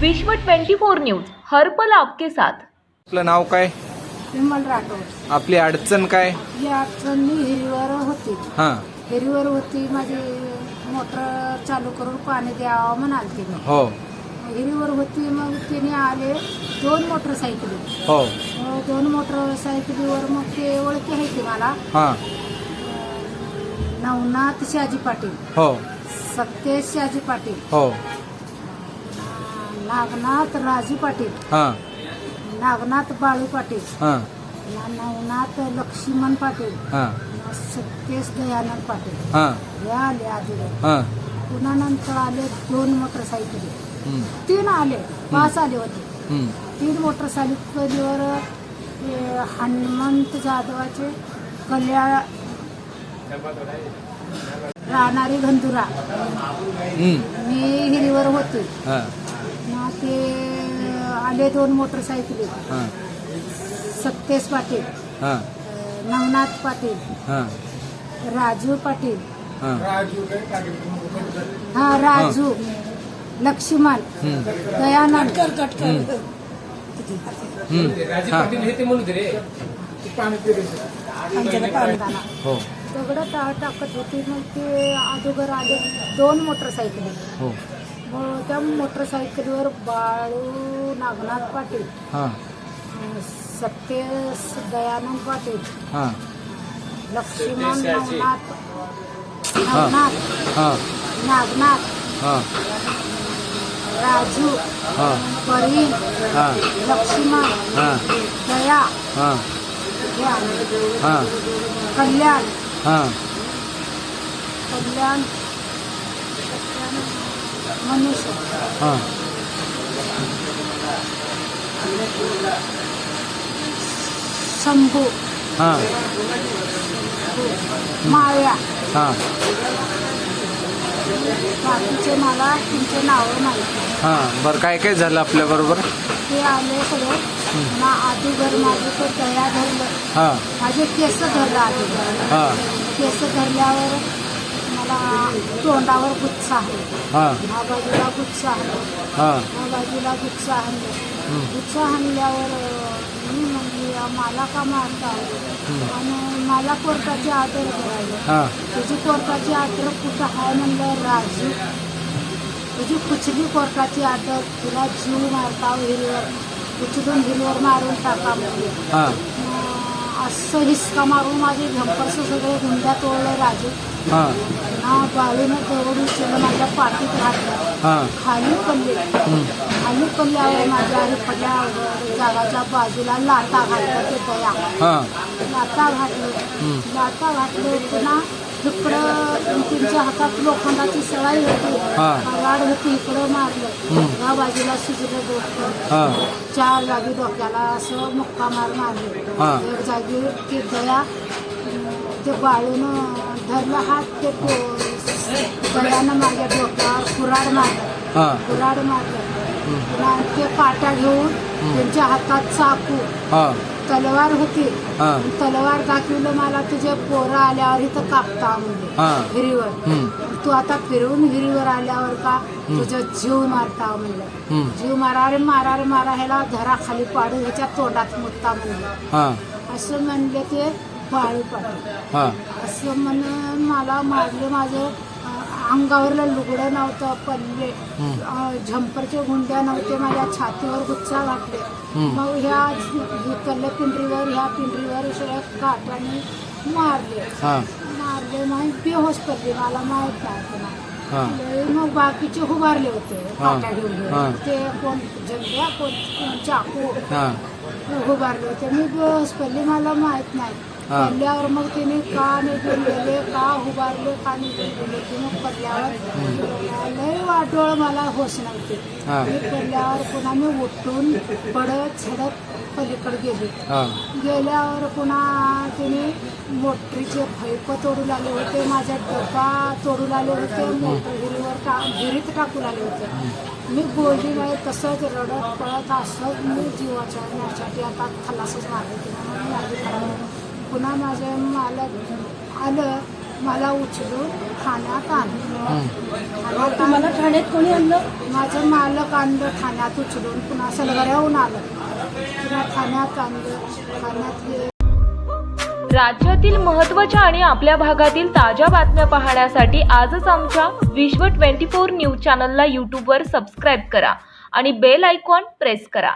विश्व 24 न्यूज हर्पल आपके साथ. आपलं नाव काय? विमल राठोड. आपली अडचण काय? ही अडचण मी हिरीवर होती. हां. हिरीवर होती माझी मोटर चालू करून पाणी द्यावं म्हणाल तिने. हो. हिरीवर होती मग तिने आले दोन मोटरसायकली. हो. मग दोन मोटरसायकलीवर मग ते ओळखी आहे की मला? हां. नवनाथ शहाजी पाटील. हो. सत्तेश शहाजी पाटील. हो. नागनाथ राजू पाटील. हां. नागनाथ बाळू पाटील. हां. नवनाथ लक्ष्मण पाटील. हां. सत्तेश दयानंद पाटील. हां. हे आले आधी हां. पुन्हा नंतर आले दोन मोटरसायकली. हं, तीन आले. पाच आले होते. हं, तीन मोटरसायकलीवर हे हनुमंत जाधवाचे कल्याण राहणारी घंदुरा हं, मी हिरीवर होते. हां. ते आले दोन मोटरसायकली. हां. सत्तेश पाटील हां. नवनाथ पाटील हां. राजू पाटील. हां. हा राजू लक्ष्मण हं, दयानंद. हं, हं, हां दाना. हो. दगडं टा टाकत होती मग ते अगोदर आले दोन मोटरसायकली. हो. त्या मोटरसायकलीवर बाळू नागनाथ पाटील हां. सत्तेश दयानंद पाटील हां. लक्ष्मण हां. नागनाथ हां. राजू हां. परीन हां. लक्ष्मण हां. दया हां. हे. हां. कल्याण हां. कल्याण मनुष्य हां. शंभू. हां. माळ्या हां. बाकीचे मला तुमचे नावं माहिती हां. बरं काय काय झालं आपल्याबरोबर ते आले सगळे. ना अगोदर माझे तर दया धरलं. हां. माझे केस धरलं अगोदर हां. केस धरल्यावर मला तोंडावर गुच्छ आहे. हां. ह्या बाजूला गुच्छ आहे. हां. ह्या बाजूला गुच्छ आणलं गुच्छ आणल्यावर अं, मी म्हणली मला का मारता आणि मला कोर्टाची आदर करायला. हां. तुझी कोर्टाची आदर कुठं आहे म्हणलं राजू. तुझी कुठली कोर्टाची आदर? तुला जीव मारता हिरीवर. उचलून हिरीवर मारून टाका म्हणजे हां. असं हिसका मारून माझे झंपर्स सगळे गुंड्या तोडले राजू. हां. बाळूनं दगड उचललं माझ्या पाठीत घातलं हां. खाली पडले. खाली पडल्यावर माझ्या आई पडल्या जागाच्या बाजूला लाटा घातल्या ते हां. लाटा घातलं. लाटा घातलं पुन्हा इकडं त्यांच्या हातात लोखंडाची सळाई होती. हा. राड होती इकडं मारलं. या बाजूला सुजलं डोकं चार जागी डोक्याला असं मुक्का मार मारले. एक जागी ते दया ते बाळून धरला हात ते दयानं माझ्या डोक्यावर कुराड मारलं. कुराड मारलं. पुन्हा ते काट्या घेऊन त्यांच्या हातात चाकू. हां. तलवार होती. हां. तलवार दाखवलं मला तुझे पोरं आल्यावर इथं कापता म्हणजे हा. हिरीवर. तू आता फिरवून हिरीवर आल्यावर का तुझं जीव मारता म्हणलं. जीव मारा रे मारा रे मारा ह्याला घरा खाली पाडू ह्याच्या तोंडात मुत्ता म्हणलं. हां. असं म्हणले ते बाळू पाटील हां. असं म्हणून मला मारले माझं अंगावरलं लुगडं नव्हतं पडले अं, झंपरचे गुंड्या नव्हते माझ्या छातीवर गुच्छा घातले. मग ह्या कल्ल पिंढरीवर ह्या पिंढरीवर सगळ्या काटाने मारले. मारले नाही बेहोश पडले मला माहीत नाही मग बाकीचे उभारले होते. काटा घेऊन घेऊन. ते कोण जंगल्या कोण चाकू हां. उभारले होते. मी बेहोश पडले मला माहीत नाही. पडल्यावर मग तिने का नाही घेऊन गेले का उभारले का नाही घेऊन गेले की मग पडल्यावर लय वाटोळ मला होश नव्हते हा. मी पडल्यावर पुन्हा मी उठून पडत झडत पलीकडे गेले. हां. गेल्यावर पुन्हा तिने मोटरीचे फैप तोडू लागले होते माझ्या डबा तोडू लागले होते मोटर विहिरीवर टा विहिरीत टाकू लागले होते. मी बोलली नाही तसंच रडत पळत असंच मी जीवाच्या यासाठी आता खलासच मारले. तिला पुन्हा माझ्या मालक आलं मला उचलून ठाण्यात आणलं. तुम्हाला. ठाण्यात कोणी आणलं? माझं मालक आणलं ठाण्यात उचलून. पुन्हा सलगऱ्याहून आलं. पुन्हा ठाण्यात आणलं. ठाण्यात राज्यातील महत्त्वाच्या आणि आपल्या भागातील ताज्या बातम्या पाहण्यासाठी आजच आमच्या विश्व 24 न्यूज चॅनलला यूट्यूबवर सबस्क्राईब करा आणि बेल आयकॉन प्रेस करा.